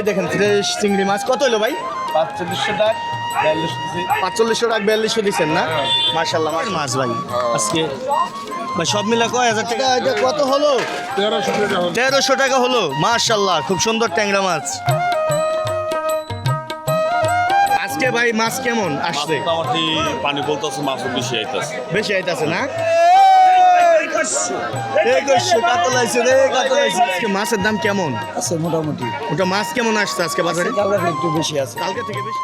এই দেখেন ফ্রেশ চিংড়ি মাছ। কত হলো ভাই? পাঁচচল্লিশশো টাকা পাঁচচল্লিশশো বিয়াল্লিশশো দিচ্ছেন না? মার্শাল্লাহ মাছ ভাই। আজকে ভাই সব মিলে কয় হাজার টাকা? এটা কত হলো? তেরোশো টাকা হলো। মার্শাল্লাহ খুব সুন্দর ট্যাংরা মাছ। আজকে ভাই মাছ কেমন আসছে? মোটামুটি পানি বলতেছে মাছও বেশি আইতেছে। বেশি আইতাছে না? কাতল রে, কাতল আইছে। আজকে মাছের দাম কেমন? আছে মোটামুটি। ওটা মাছ কেমন আসছে আজকে বাজারে? একটু বেশি আছে। কালকে থেকে বেশি?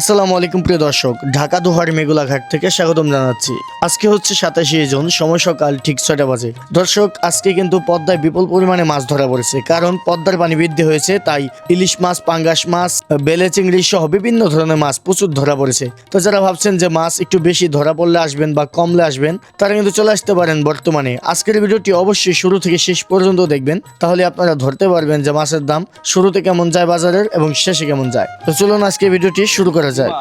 আসসালামু আলাইকুম প্রিয় দর্শক, ঢাকা দোহার মেগুলাঘাট থেকে স্বাগতম জানাচ্ছি। আজকে হচ্ছে সাতাশে জুন, সময় সকাল ঠিক ছয়টা বাজে। দর্শক, আজকে কিন্তু পদ্মায় বিপুল পরিমাণে মাছ ধরা পড়েছে, কারণ পদ্মার পানি বৃদ্ধি হয়েছে, তাই ইলিশ মাছ, পাঙ্গাস মাছ, বেলে চিংড়ি সহ বিভিন্ন ধরনের মাছ প্রচুর ধরা পড়েছে। তো যারা ভাবছেন যে মাছ একটু বেশি ধরা পড়লে আসবেন বা কমলে আসবেন, তারা কিন্তু চলে আসতে পারেন বর্তমানে। আজকের ভিডিওটি অবশ্যই শুরু থেকে শেষ পর্যন্ত দেখবেন, তাহলে আপনারা ধরতে পারবেন যে মাছের দাম শুরুতে কেমন যায় বাজারের এবং শেষে কেমন যায়। তো চলুন আজকে ভিডিওটি শুরু করা যায়?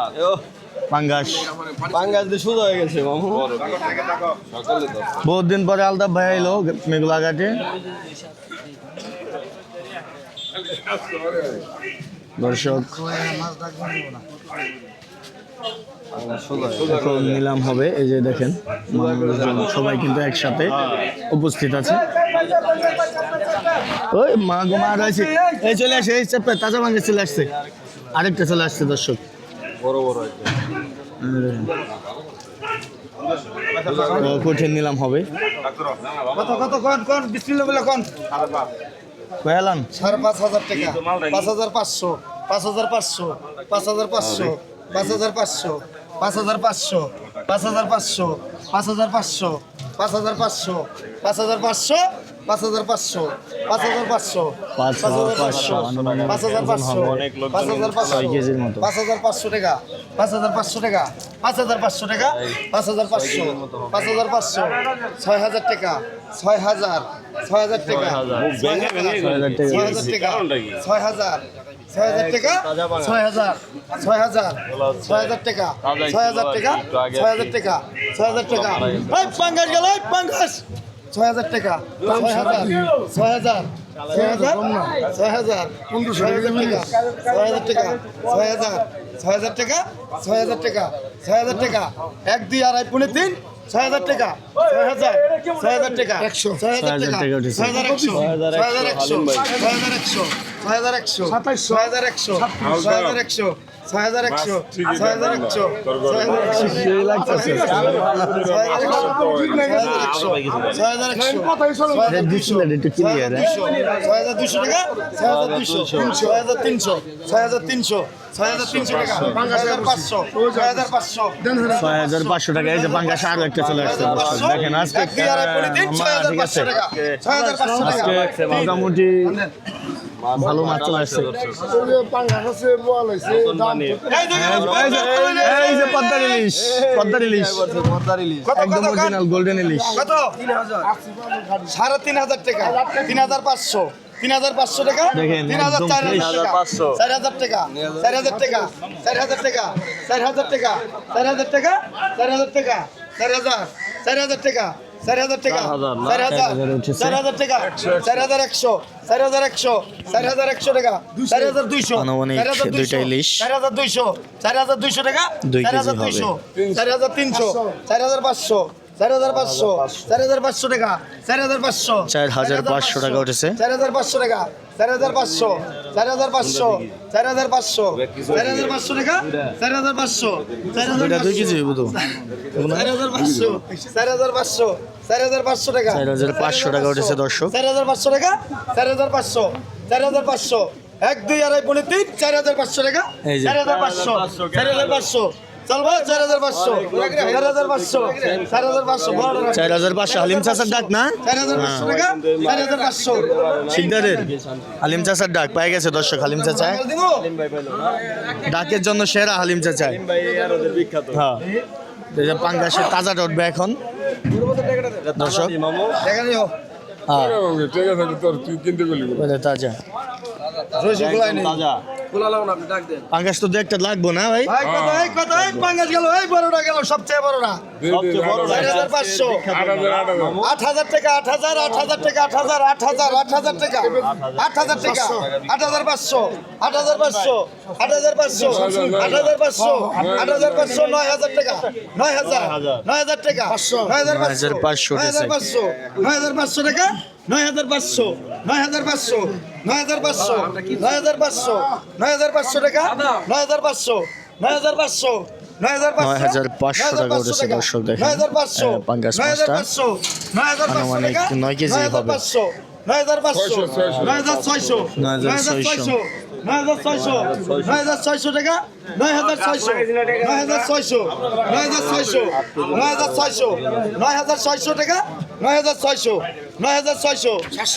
পাঙ্গাস। পাঙ্গাস দিয়ে সোজা হয়ে গেছে, মামু। বহুত দিন পরে আলতাফ ভাই এলো মেঘলা ঘাটে। দর্শক, এখন নিলাম হবে, এই যে দেখেন সবাই কিন্তু একসাথে উপস্থিত আছে। ওই মা গো, মা রয়েছে। এই চলে আসে, এই চাপে, তাজা ভাঙে চলে আসছে। আরেকটা চলে আসছে, দর্শক। বড় বড় কঠিন নিলাম হবে কত কত কোন কোন বিসমিল্লাহ বলে কোন কয়ালান সাড়ে পাঁচ হাজার টাকা পাঁচ হাজার পাঁচশো পাঁচ হাজার পাঁচশো পাঁচ হাজার পাঁচশো পাঁচ হাজার পাঁচশো পাঁচ হাজার পাঁচশো পাঁচ হাজার পাঁচশো পাঁচ হাজার পাঁচশো পাঁচ হাজার পাঁচশো পাঁচ হাজার পাঁচশো পাঁচ হাজার পাঁচশো পাঁচ হাজার পাঁচশো পাঁচ হাজার পাঁচশো, পাঁচ হাজার পাঁচশো পাঁচ হাজার পাঁচশো। পাঁচ হাজার পাঁচশো টাকা পাঁচ হাজার পাঁচশো টাকা পাঁচ হাজার পাঁচশো টাকা পাঁচ হাজার পাঁচশো পাঁচ হাজার পাঁচশো ছয় হাজার টাকা ছয় হাজার ছয় হাজার টাকা ছয় হাজার টাকা ছয় হাজার ছয় হাজার টাকা ছয় হাজার ছয় হাজার ছয় হাজার টাকা ছয় হাজার টাকা ছয় হাজার টাকা ছয় হাজার টাকা পাঙ্গাস গেল পাঙ্গাস ছয় হাজার টাকা ছয় হাজার ছয় হাজার ছয় হাজার ছয় হাজার ছয় হাজার টাকা ছয় হাজার টাকা ছয় হাজার ছয় হাজার টাকা ছয় হাজার টাকা ছয় হাজার টাকা এক দুই আড়াই পৌনে তিন ছয় হাজার টাকা ছয় হাজার ছয় হাজার টাকা একশো ছয় হাজার টাকা ছয় হাজার একশো ছয় হাজার একশো ছয় হাজার একশো ছয় হাজার একশো ছয় হাজার একশো ছয় হাজার একশো ছয় হাজার একশো ছয় হাজার একশো ছয় হাজার একশো ছয় হাজার একশো ছয় হাজার দুশো টাকা ছয় হাজার দুশো ছয় হাজার তিনশো ছয় হাজার তিনশো ছয় হাজার তিনশো টাকা ছয় হাজার পাঁচশো ছয় হাজার পাঁচশো টাকা এই যে পাঙ্গাস আরও একটা চলে আসছে দেখেন আজকে ঠিক আছে আজকে মোটামুটি ভালো মাছ চলে আসছে। এই যে, পদ্মার ইলিশ। পদ্মার ইলিশ। একদম কত, কত? অরিজিনাল গোল্ডেন ইলিশ। কত? সাড়ে তিন হাজার টাকা। তিন হাজার পাঁচশো। তিন হাজার পাঁচশো টাকা? তিন হাজার একদম চার fresh। হাজার টাকা চার হাজার টাকা। চার হাজার টাকা। চার হাজার টাকা। চার হাজার টাকা। চার হাজার টাকা। চার হাজার টাকা। চার হাজার চার হাজার টাকা। চার হাজার টাকা চার হাজার চার হাজার টাকা চার হাজার একশো চার হাজার একশো চার হাজার একশো টাকা চার হাজার দুইশো চার হাজার দুইশো। চার হাজার দুইশো চার হাজার দুইশো টাকা দুই চার হাজার। দুইশো চার হাজার তিনশো চার হাজার পাঁচশো চার হাজার পাঁচশো চার হাজার পাঁচশো টাকা চার হাজার পাঁচশো চার হাজার পাঁচশো টাকা উঠেছে। চার হাজার পাঁচশো টাকা চার হাজার পাঁচশো চার হাজার পাঁচশো চার হাজার পাঁচশো চার হাজার পাঁচশো টাকা চার হাজার পাঁচশো চার হাজার দুই কেজি চার হাজার পাঁচশো চার হাজার পাঁচশো চার হাজার পাঁচশো টাকা চার হাজার পাঁচশো টাকা উঠেছে দর্শক চার হাজার পাঁচশো টাকা চার হাজার পাঁচশো চার হাজার পাঁচশো এক দুই আড়াই পনেরো তিন চার হাজার পাঁচশো টাকা চার হাজার পাঁচশো চার হাজার পাঁচশো চার হাজার পাঁচশো। হালিম চাষার ডাক না? হ্যাঁ। সিকদারের। হালিম চাষার ডাক পাই গেছে দর্শক হালিম চাচায় ডাকের জন্য সেরা হালিম চাচায় হ্যাঁ। পাঙ্গাসের তাজা ডটবে এখন। দর্শক। হ্যাঁ। তাজা। পাঙ্গাস তো একটা লাগবো না ভাই? পাঙ্গাস গেল এই বড়টা গেল সবচেয়ে বড়টা সবচেয়ে বড় চার হাজার পাঁচশো। আট হাজার টাকা আট হাজার আট হাজার টাকা আট হাজার আট হাজার আট হাজার টাকা। আট হাজার টাকা আট হাজার পাঁচশো আট হাজার পাঁচশো আট হাজার পাঁচশো আট হাজার পাঁচশো আট হাজার পাঁচশো নয় হাজার টাকা নয় হাজার নয় হাজার। টাকা নয় হাজার পাঁচশো 9500 নয় হাজার পাঁচশো নয় হাজার পাঁচশো টাকা নয় হাজার পাঁচশো নয় হাজার পাঁচশো নয় হাজার পাঁচশো নয় হাজার পাঁচশো নয় হাজার পাঁচশো টাকা নয় হাজার পাঁচশো নয় হাজার পাঁচশো নয় হাজার পাঁচশো 9500 টাকা উঠেছে দর্শক দেখেন। পাঙ্গাস মাছটা। আনুমানিক নয় কেজি হবে। পাঁচশো নয় হাজার পাঁচশো নয় হাজার ছয়শো নয় হাজার ছয়শো। নয় হাজার ছয়শো নয় হাজার ছয়শো টাকা নয় হাজার ছয়শো নয় হাজার ছয়শো নয় হাজার ছয়শো নয় হাজার ছয়শো নয় হাজার ছয়শো টাকা নয় হাজার ছয়শো নয় হাজার ছয়শো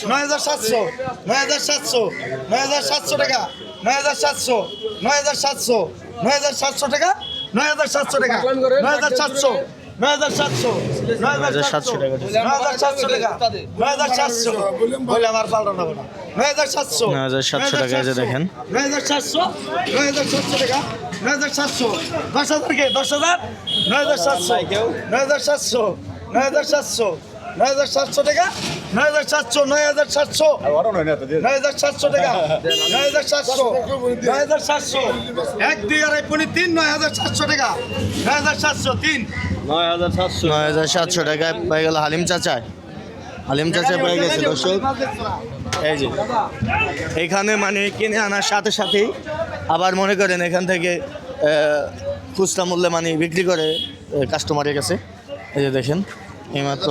নয় হাজার সাতশো নয় হাজার সাতশো নয় হাজার সাতশো টাকা নয় হাজার সাতশো নয় হাজার সাতশো নয় হাজার সাতশো টাকা নয় হাজার সাতশো টাকা নয় হাজার সাতশো নয় হাজার সাতশো নয় হাজার সাতশো টাকা নয় হাজার সাতশো টাকা নয় হাজার সাতশো বলে আমার পাল্টানো হবে না নয় হাজার সাতশো 9700 টাকা যে দেখেন। নয় হাজার সাতশো নয় হাজার সাতশো টাকা নয় হাজার সাতশো দশ হাজার কে দশ হাজার নয় হাজার সাতশো নয় হাজার সাতশো নয় হাজার সাতশো নয় হাজার সাতশো টাকা নয় হাজার সাতশো নয় হাজার সাতশো নয় হাজার সাতশো টাকা নয় হাজার সাতশো নয় হাজার সাতশো এক দুই আড়াই পনি তিন নয় হাজার সাতশো টাকা নয় হাজার সাতশো তিন নয় হাজার সাতশো নয় হাজার সাতশো টাকায় পেয়ে গেল হালিম চাচায় হালিম চাচা পেয়ে গেছে দর্শক এই যে এখানে মানে কিনে আনার সাথে সাথেই আবার মনে করেন এখান থেকে খুচরা মূল্যে মানে বিক্রি করে কাস্টমারের কাছে এই যে দেখেন এইমাত্র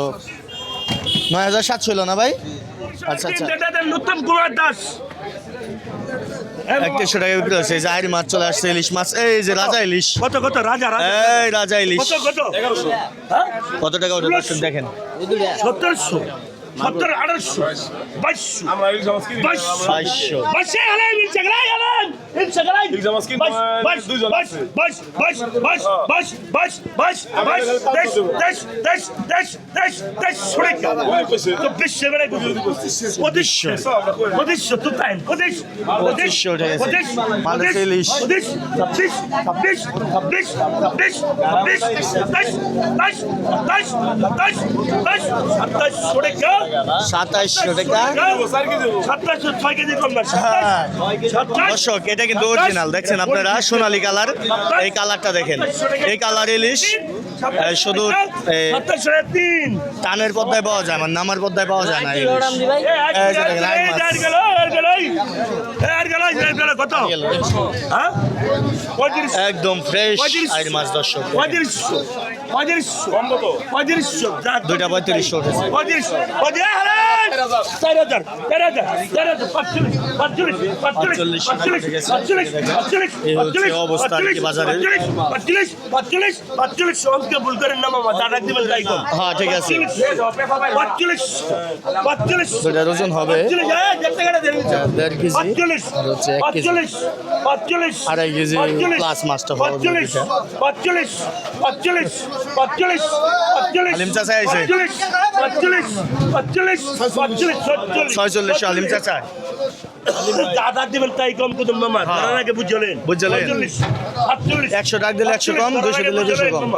নয় হাজার সাতশো হলো না ভাই? আচ্ছা আচ্ছা। উত্তম কুমার দাস একত্রিশশো টাকা বিক্রি হচ্ছে জাহির মাছ চলে আসছে ইলিশ মাছ। এই যে রাজা ইলিশ। কত কত রাজা রাজা এই রাজা ইলিশ। কত কত? হ্যাঁ? কত টাকা ওটা দেখেন। সতেরোশো। সত্তর আঠারোশো বাইশশো বাইশশো বাইশে হলেন ইনশা গলাই হলেন ইনশা গলাই ইলজা মাছ কিনতে বাইশ বাইশ বাইশ। বাইশ বাইশ বাইশ বাইশ বাইশ বাইশ তেইশ তেইশ তেইশ তেইশ তেইশ সরে গেল তো বিশ্বে বেড়ে পঁচিশশো পঁচিশশো তো ছাব্বিশ ছাব্বিশ ছাব্বিশ ছাব্বিশ ছাব্বিশ সাতাইশ সাতাইশ সাতাইশ সাতাইশ সাতাইশ সাতাইশ সরে গেল সাতাইশশো টাকা অবশ্য। দর্শক এটা কিন্তু অরিজিনাল দেখছেন আপনারা সোনালি কালার। এই কালারটা দেখেন। এই কালার ইলিশ। শুধু টানের পদ্মায় পাওয়া যায় আমার নামার পদ্মায় পাওয়া যায় না একদম ফ্রেশ পঁয়ত্রিশ। আইর মাছ দর্শক। দুইটা পঁয়ত্রিশশো অবস্থা আর কি বাজারের। পাঁচচল্লিশ পাঁচচল্লিশ পাঁচচল্লিশ অঙ্কে ভুল করেন না মামা দাদা দিবেন তাই কম হ্যাঁ ঠিক আছে। পাঁচচল্লিশ পাঁচচল্লিশ দুইটার ওজন হবে। কেজি। আর হচ্ছে আড়াই কেজি plus মাছটা হবে চাচা আইছে। আলিম চাচা। দাদা দিবেন তাই কম কুতুম মামা। বুঝলেন। বুঝলেন। একশো টাকা দিলে একশো কম, দুশো দিলে দুশো কম।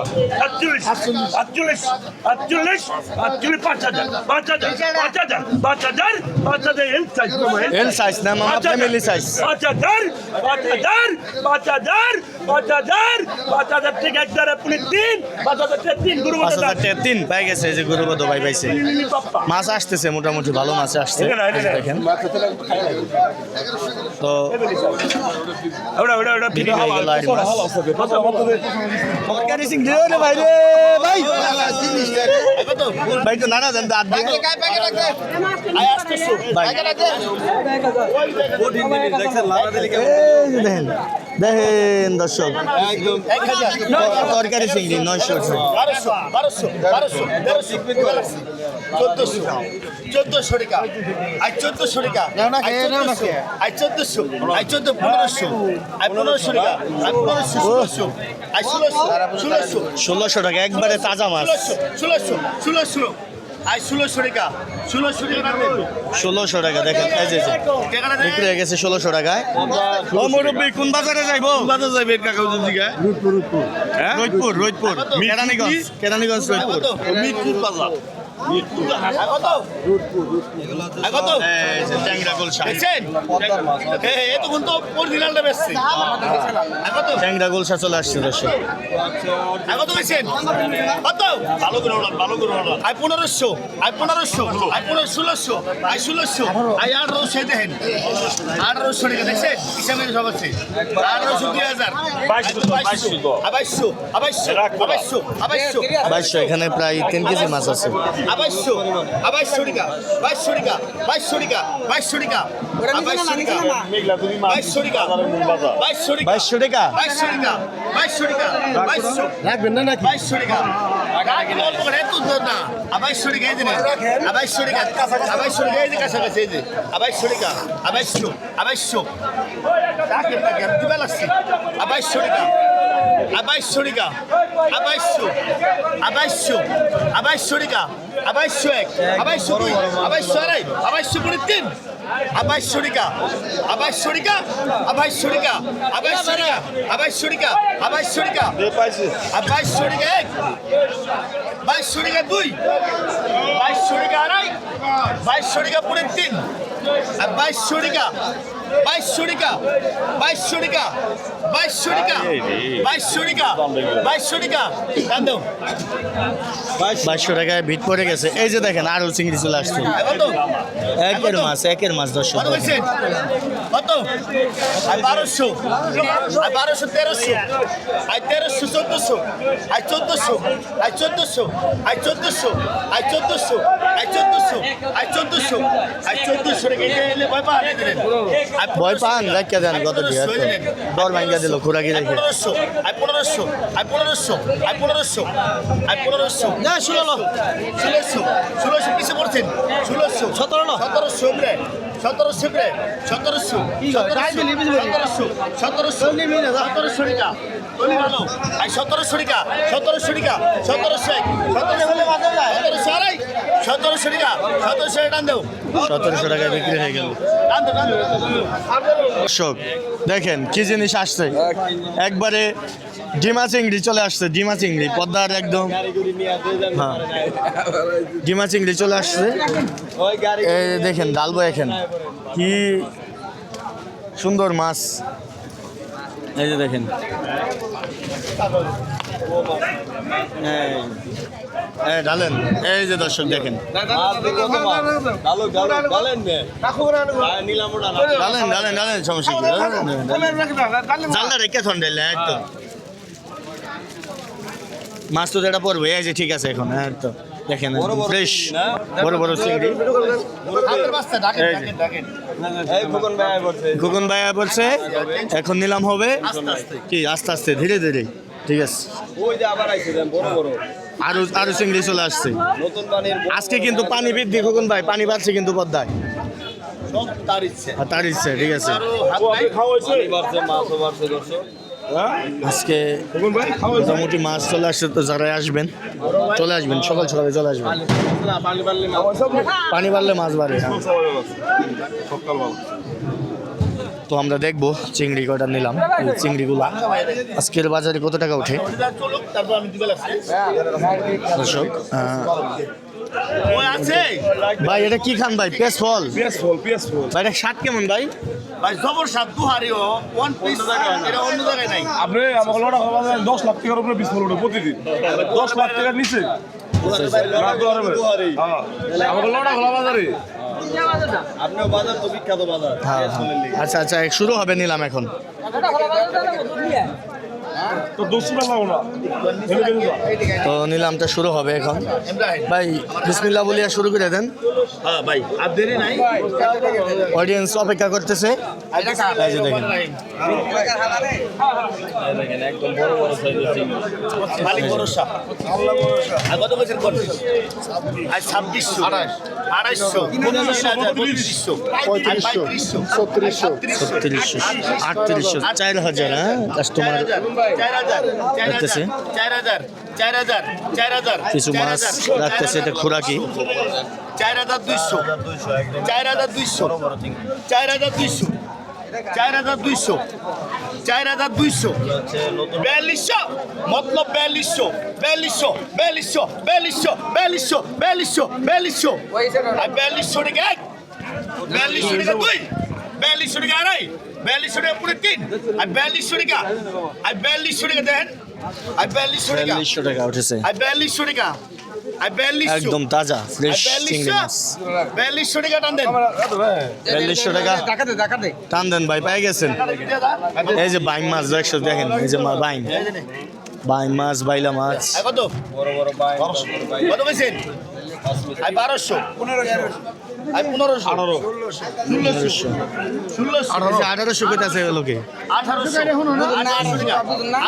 পাঁচ হাজার পাঁচ হাজার পাঁচ হাজার পাঁচ হাজার পাঁচ হাজার এল সাইজ এল সাইজ না মামা পাঁচ ফ্যামিলি সাইজ পাঁচ হাজার পাঁচ হাজার পাঁচ হাজার পাঁচ হাজার পাঁচ হাজার থেকে এক হাজার আপনি তিন পাঁচ হাজার থেকে তিন গুরু পাঁচ হাজার টাকা তিন পাই গেছে এই যে গুরুবদ ভাই পাইছে মাছ আসতেছে মোটামুটি ভালো মাছ আসছে। দেখেন তো ওটা ওটা হয়ে গেল মাছ ভাই রে ভাই। ভাই তো নানা দেন দাঁত দিয়ে। দেখেন দেখেন দর্শক। তরকারি চিংড়ি নয়শো চোদ্দশো। টাকা। আজ চোদ্দশো টাকা। আজ চোদ্দশো। আজ চোদ্দ পনেরোশো। আজ পনেরোশো টাকা। আজ পনেরোশো ষোলোশো। আজ ষোলোশো ষোলোশো। ষোলোশো টাকা একবারে তাজা মাছ। ষোলোশো ষোলোশো টাকা। ষোলোশো টাকা ষোলোশো টাকা দেখেন। এই যে। বিক্রি হয়ে গেছে ষোলোশো টাকায়। ও মুরব্বী কোন বাজারে যাইবো? বাজার যাবে কাকা দিকে? হ্যাঁ? কেরানীগঞ্জ কেরানীগঞ্জ রোজপুর মিরপুর বাজার ট্যাংরা গোলসা চলে আসছে দর্শক কত ভালো করে ওড়ান ভালো করে ওড়ান। আই পনেরোশো আই পনেরোশো আই পনেরো ষোলোশো আই ষোলোশো আই আঠারোশো দেখেন। আঠারোশো টাকা দেখছেন? হিসাবে সব আছে। আঠারোশো দুই হাজার। বাইশশো, বাইশশো। আবাইশো আবাইশো আবাইশো আবাইশো বাইশশো এখানে প্রায় তিন কেজি মাছ আছে। টাকা টাকা টাকা টাকা টাকা। বাইশশো টাকা বাইশশো টাকা বাইশশো টাকা? বাইশশো টাকা রাখবেন না নাকি? বাইশশো টাকা। আবাইশশো টাকা এই যে নেন। আবাইশশো টাকা আবাইশশো টাকা এই যে কাছাকাছি এই যে আবাইশশো টাকা আবাইশশো আবাইশশো দিবা লাগছে আবাইশশো টাকা আবাইশশো টাকা আবাইশশো এক আবাইশশো দুই আবাইশশো আড়াই আবাইশশো করে তিন আবাইশশো টাকা আবাইশশো টাকা আর বাইশশো টাকা এক বাইশশো টাকা দুই বাইশশো টাকা আড়াই বাইশশো টাকা পুরে তিন আর বাইশশো টাকা বাইশশো টাকা বাইশশো টাকা বাইশশো টাকা বাইশশো টাকা বাইশশো টাকা দাম দাও বাইশশো টাকায় ভিট পড়ে গেছে। এই যে দেখেন আরও চিংড়ি চলে আসছে। কত? একের মাছ একের মাছ দর্শক কত আর বারোশো। আর বারোশো তেরোশো। আর তেরোশো চোদ্দশো। আর চোদ্দশো। আর চোদ্দশো। আর চোদ্দশো। আর চোদ্দশো। আর চোদ্দশো। আর চোদ্দশো। আর চোদ্দশো দিলেন। ভয় পান রাখিয়া দেন কত দিয়ে। দর ভাঙ্গা দিল খুরাকি রেখে পনেরোশো আই পনেরোশো আই পনেরোশো আই পনেরোশো। না ষোলো ষোলোশো ষোলোশো কিসে পড়ছেন। ষোলোশো সতেরো সতেরোশো সতেরোশো সতেরোশো সতেরোশো সতেরোশো সতেরোশো টাকা সতেরোশো টাকা সতেরোশো টাকা সতেরোশো এক সতেরোশো সতেরোশো টাকায় বিক্রি হয়ে গেল। দর্শক দেখেন কি জিনিস আসছে। একবারে ডিমা চিংড়ি চলে আসছে ডিমা চিংড়ি পদ্মার একদম। হ্যাঁ। ডিমা চিংড়ি চলে আসছে। এই দেখেন ডালবো এখন। কি সুন্দর মাছ। এই যে দেখেন। এই, এই ডালেন এই যে দর্শক দেখেন। ডালেন ডালেন ডালেন সমস্যা কি? রেখে থন্ডাইলে একদম। মাছ তো যেটা পড়বে এই যে ঠিক আছে এখন হ্যাঁ তো দেখেন ফ্রেশ বড় বড় চিংড়ি। হাতের বাস্তা ডাকেন এই যে। ডাকেন ডাকেন। খোকন ভাই বলছে। এখন নিলাম হবে। কি আস্তে আস্তে ধীরে ধীরে। ঠিক আছে। আরও আরও চিংড়ি চলে আসছে। আজকে কিন্তু পানি বৃদ্ধি ভাই, পানি বাড়ছে কিন্তু পদ্মায়। সব তার ইচ্ছে তার ইচ্ছে ঠিক আছে। আজকে মোটামুটি মাছ চলে আসছে তো যারা আসবেন, চলে আসবেন, সকাল সকালে চলে আসবেন। পানি বাড়লে মাছ বাড়ে। হ্যাঁ। তো আমরা দেখব চিংড়ি কটা নিলাম। এই চিংড়িগুলা আজকের বাজারে কত টাকা ওঠে? চলুক তারপর আমি দিবে লাগছে দর্শক ভাই এটা কি খান ভাই? পেঁচ ফল? ভাই এটা স্বাদ কেমন ভাই? ভাই জবর সাত দুহারি ওয়ান পিস এটা অন্য জায়গায় নাই। আপনি আমাকে লড়া খাওয়া যায় দশ লাখ টাকার উপরে বিশ ফল প্রতিদিন। দশ লাখ টাকার নিচে। লড়া খোলা বাজারে আপনার বাজার তো বিখ্যাত বাজার। হ্যাঁ হ্যাঁ। আচ্ছা আচ্ছা শুরু হবে নিলাম এখন। তো নিলামটা শুরু হবে এখন। ভাই বিসমিল্লা বলিয়া শুরু করে দেন। হ্যাঁ ভাই আর দেরি নাই। অডিয়েন্স অপেক্ষা করতেছে। দেখেন। আটত্রিশশো। চার হাজার হ্যাঁ? কাস্টমার হাজার কিছু মাছ রাখতেছে এটা খোরাকি। চার হাজার দুইশো চার হাজার দুইশো চার হাজার দুইশো চার হাজার দুইশো চার হাজার দুইশো বিয়াল্লিশশো মতলব বিয়াল্লিশশো বিয়াল্লিশশো বিয়াল্লিশশো বিয়াল্লিশশো বিয়াল্লিশশো বিয়াল্লিশশো বিয়াল্লিশশো আর বিয়াল্লিশশো টাকা এক বিয়াল্লিশশো টাকা দুই। বিয়াল্লিশশো টাকা আড়াই? বিয়াল্লিশশো টাকা পুরো তিন? আর বিয়াল্লিশশো টাকা আর বিয়াল্লিশশো টাকা দেখেন? আর বিয়াল্লিশশো টাকা টাকা উঠেছে। আর বিয়াল্লিশশো টাকা একদম তাজা ফ্রেশ চিংড়ি মাছ। বিয়াল্লিশশো টাকা টান দেন। বিয়াল্লিশশো টাকা টান দেন ভাই পেয়ে গেছেন। এই যে বাইম মাছ দেখছ দেখেন এই যে মা- বাইম। বাইম মাছ বাইলা মাছ। কত? কত পেয়েছেন বারোশো। আর পনেরোশো। আঠারো। ষোলোশো। ষোলোশো। আঠারোশো কইতে আছে লোকে আঠারোশো।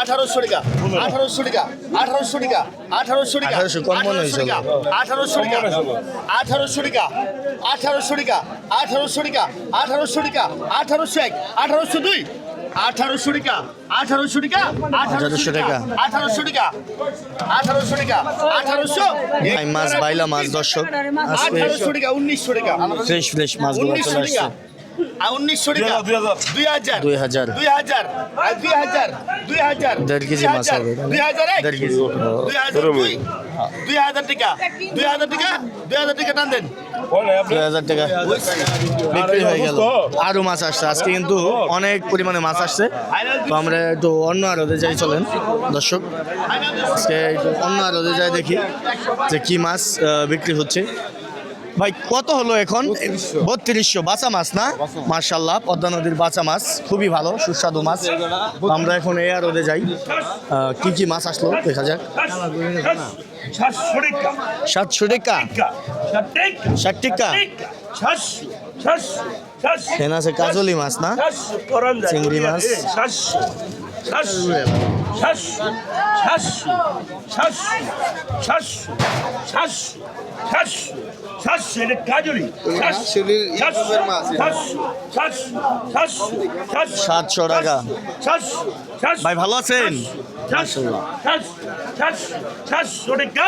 আঠারোশো টাকা। আঠারোশো টাকা। আঠারোশো টাকা। আঠারোশো টাকা। 1800 কম মনে হয়েছে আঠারোশো টাকা। আঠারোশো টাকা। আঠারোশো টাকা। আঠারোশো টাকা। আঠারোশো টাকা। আঠারোশো এক। আঠারোশো দুই। আঠারোশো টাকা আঠারোশো টাকা 1800 টাকা। আঠারোশো টাকা আঠারোশো টাকা আঠারোশো মাছ বাইলা মাছ দর্শক আঠারোশো টাকা উনিশশো টাকা। ফ্রেশ ফ্রেশ মাছগুলো উনিশশো চলে টাকা। আসছে। উনিশশো টাকা দুই হাজার দুই হাজার দুই হাজার। দুই হাজার দুই হাজার দেড় কেজি দুই মাছ হাজার, হবে? দুই হাজার। দুই হাজার দুই। দুই হাজার টাকা। দুই হাজার টাকা? দুই হাজার টাকা টান দেন। দুই হাজার টাকা। বিক্রি হয়ে গেল। আরও মাছ আসছে। আজকে কিন্তু অনেক পরিমাণে মাছ আসছে। তো আমরা একটু অন্য আরদে যাই চলেন। দর্শক আজকে একটু অন্য আরদে যাই দেখি যে কি মাছ বিক্রি হচ্ছে। ভাই কত হলো এখন? বত্রিশশো। বাঁচা মাছ না? মার্শাল্লাহ পদ্মা নদীর বাঁচা মাছ। খুবই ভালো সুস্বাদু মাছ। আমরা এখন এই আরতে যাই। আহ, কি কি মাছ আসলো? দেখা যাক। সাতশো টাকা। সাতশো টাকা? ষাট এখানে আছে কাজলি মাছ না? চিংড়ি মাছ। সাতশো। Saç şerit কাজুরি সাত শরীর ইউটিউবের মাছ সাতশো টাকা ভাই ভালো আছেন সাতশো টাকা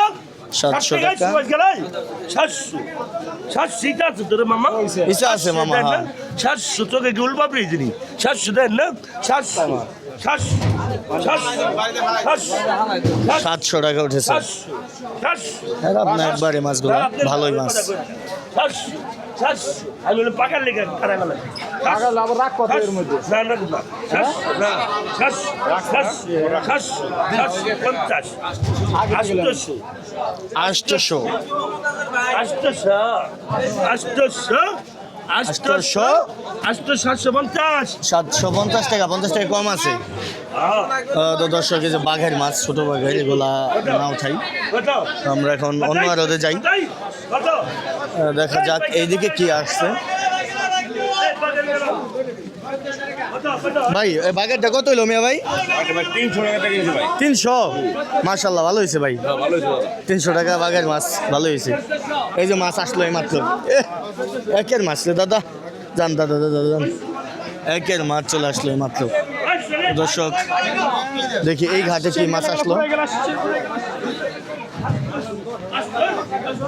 সাতশো টাকা সাতশো সাতশো ইটা আছে তোর মামা ইসা আছে মামা সাতশো তোকে গুলবাবরি দিনি সাতশো দেন না সাতশো সাতশো সাতশো টাকা উঠেছে। হ্যাঁ আপনার একবারে মাছগুলো ভালোই মাছ। আষ্টশো আষ্টশো আষ্টশো সাতশো পঞ্চাশ। সাতশো পঞ্চাশ টাকা পঞ্চাশ টাকা কম আছে। বাঘের মাছ ছোট বাঘের এগুলা আমরা এখন অন্য আরদে যাই। দেখা যাক এইদিকে কি আসছে। ভাই বাঘেরটা কত হইল মিয়া ভাই? তিনশো। মার্শাল্লাহ ভালো হয়েছে ভাই। হ্যাঁ, তিনশো টাকা বাঘের মাছ ভালো হয়েছে এই যে মাছ আসলো এই মাত্র একের মাছ রে দাদা। যান দাদা দাদা যান। একের মাছ চলে আসলো এই মাত্র। দর্শক দেখি এই ঘাটে কি মাছ আসলো।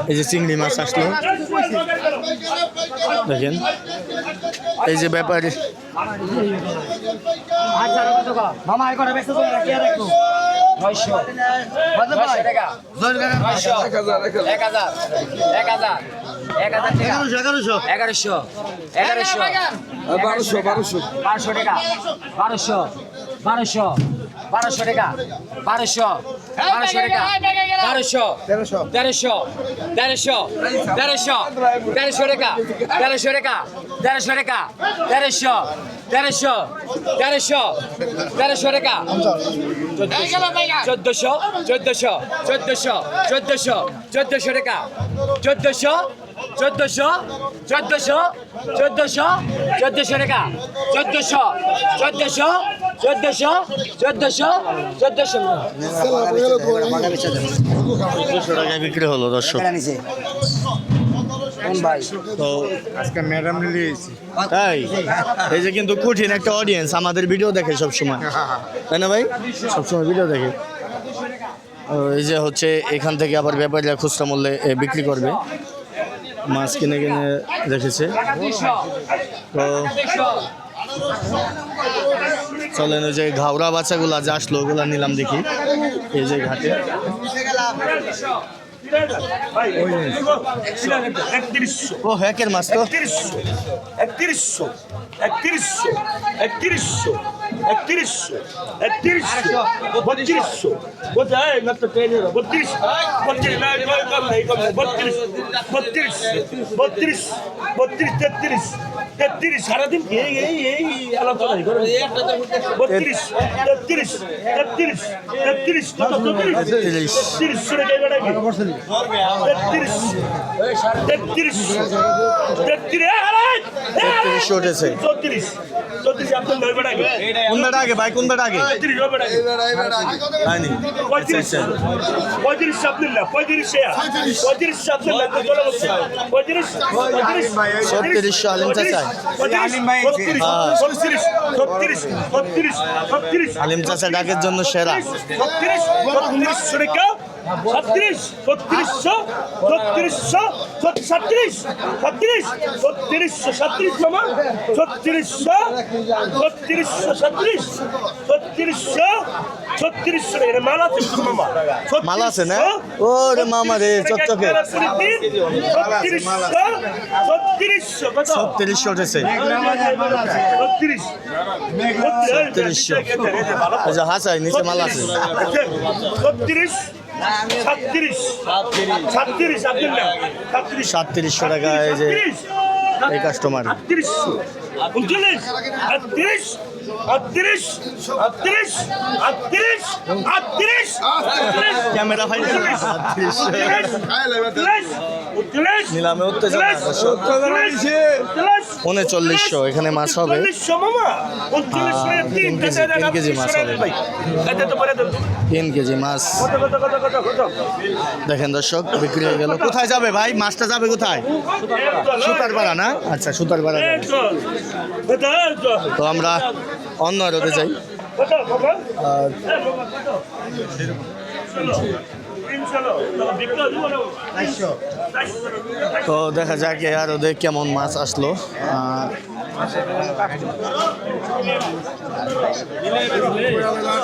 এই যে চিংড়ি মাছ আসলো। দেখেন। এই যে ব্যাপারে এক হাজার এক এগারোশো এগারোশো। এগারোশো এগারোশো। বারোশো বারোশো। টাকা। বারোশো বারোশো বারোশো টাকা। বারোশো বারোশো টাকা। বারোশো তেরোশো। তেরোশো তেরোশো তেরোশো তেরোশো টাকা। তেরোশো টাকা তেরোশো টাকা। তেরোশো তেরোশো তেরোশো তেরোশো টাকা। চোদ্দশো চোদ্দশো চোদ্দশো চোদ্দশো চোদ্দশো টাকা। চোদ্দশো চোদ্দশো চোদ্দশো চোদ্দশো চোদ্দশো টাকা। চোদ্দশো চোদ্দশো চোদ্দশো চোদ্দশো চোদ্দশো। দুশো টাকায় বিক্রি হলো দর্শক। তো আজকে ম্যাডাম নিয়েছি। তাই? এই যে কিন্তু কঠিন একটা অডিয়েন্স আমাদের ভিডিও দেখে সবসময়। তাই না ভাই? সবসময় ভিডিও দেখে। এই যে হচ্ছে এখান থেকে আবার ব্যাপারীরা খুচরা মূল্যে এ, বিক্রি করবে। মাছ কিনে কিনে রেখেছে। তো চলেন ওই যে ঘাওড়া বাচ্চাগুলা যে আসলো, ওগুলা নিলাম দেখি। এই যে ঘাটে। ও, হ্যাকের মাছ একত্রিশশো একত্রিশশো একত্রিশশো একত্রিশশো। একত্রিশশো একত্রিশশো, বত্রিশশো। কোথায় না তো ট্রেনে বত্রিশ বত্রিশ, না কম না কম না, বত্রিশ বত্রিশ বত্রিশ বত্রিশ, তেত্রিশ। তেত্রিশ সারাদিন এই এই এই আলোচনা বত্রিশ তেত্রিশ তেত্রিশ তেত্রিশ কত চৌত্রিশ তেত্রিশ। তেত্রিশ সরে গেল নাকি? তেত্রিশ তেত্রিশ তেত্রিশ তেত্রিশ উঠেছে। চৌত্রিশ চৌত্রিশ আপনার নয় বেড়া গে কোনটা আগে ভাই কোনটা আগে? তেত্রিশ নয় বেড়া গে হয়নি। পঁয়ত্রিশ ছত্রিশশো আলিম চাচা। আলিম চাষা ডাকের জন্য সেরা ছত্রিশ ছত্রিশশো ছত্রিশশো ছত্রিশ ছত্রিশ ছত্রিশশো ছত্রিশ মামা ছত্রিশশো ছত্রিশশো ছত্রিশ ছত্রিশশো ছত্রিশশো এটা মাল আছে মামা। মাল আছে না? ওরে মামা রে, চকচকে। ছত্রিশশো ছত্রিশশো উঠেছে। ছত্রিশ ছত্রিশশো। হাসাই নিচে মাল আছে। ছত্রিশ সাতত্রিশশো টাকা এই যে এই কাস্টমার ক্যামেরা ফাইল নিলামে উত্তেজনা। উনচল্লিশশো এখানে মাছ হবে। তিন কেজি- মাছ হবে। তিন কেজি মাছ। দেখেন দর্শক বিক্রি হয়ে গেল। কোথায় যাবে ভাই? মাছটা যাবে কোথায়? সুতারপাড়া। না? আচ্ছা সুতারপাড়া। তো আমরা অন্য রোদে যাই। আর তো দেখা যাক আর ওদের কেমন মাছ আসলো।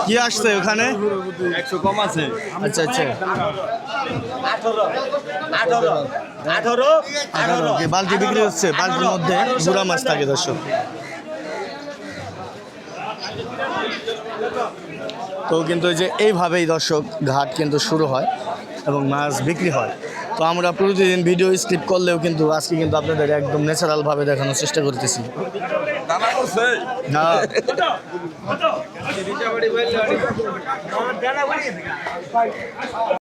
কি আসছে ওখানে? একশো কম আছে। আচ্ছা আচ্ছা। আঠারো। আঠারো। কি বালতি বিক্রি হচ্ছে বালতির মধ্যে গুড়া মাছ থাকে দর্শক। তো কিন্তু এই যে এইভাবেই দর্শক ঘাট কিন্তু শুরু হয় এবং মাছ বিক্রি হয়। তো আমরা প্রতিদিন ভিডিও স্ক্রিপ্ট করলেও কিন্তু আজকে কিন্তু আপনাদের একদম ন্যাচারালভাবে দেখানোর চেষ্টা করতেছি। হ্যাঁ।